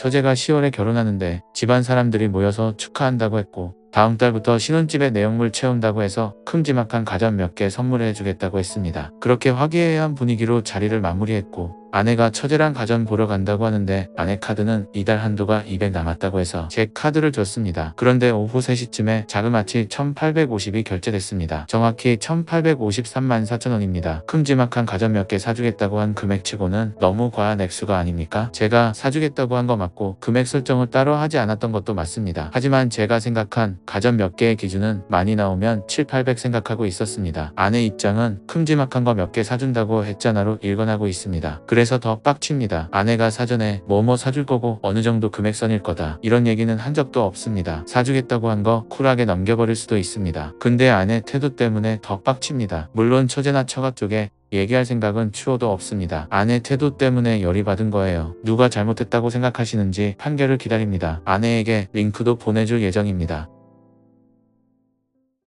처제가 10월에 결혼하는데 집안 사람들이 모여서 축하한다고 했고 다음 달부터 신혼집에 내용물 채운다고 해서 큼지막한 가전 몇 개 선물해 주겠다고 했습니다. 그렇게 화기애애한 분위기로 자리를 마무리했고 아내가 처제랑 가전 보러 간다고 하는데 아내 카드는 이달 한도가 200 남았다고 해서 제 카드를 줬습니다. 그런데 오후 3시쯤에 자그마치 1850이 결제됐습니다. 정확히 1853만 4천원입니다. 큼지막한 가전 몇 개 사주겠다고 한 금액치고는 너무 과한 액수가 아닙니까? 제가 사주겠다고 한 거 맞고 금액 설정을 따로 하지 않았던 것도 맞습니다. 하지만 제가 생각한 가전 몇 개의 기준은 많이 나오면 7, 800 생각하고 있었습니다. 아내 입장은 큼지막한 거 몇 개 사준다고 했잖아로 일관하고 있습니다. 그래 서 더 빡칩니다. 아내가 사전에 뭐뭐 사줄 거고 어느 정도 금액선일 거다. 이런 얘기는 한 적도 없습니다. 사주겠다고 한 거 쿨하게 넘겨버릴 수도 있습니다. 근데 아내 태도 때문에 더 빡칩니다. 물론 처제나 처가 쪽에 얘기할 생각은 추호도 없습니다. 아내 태도 때문에 열이 받은 거예요. 누가 잘못했다고 생각하시는지 판결을 기다립니다. 아내에게 링크도 보내줄 예정입니다.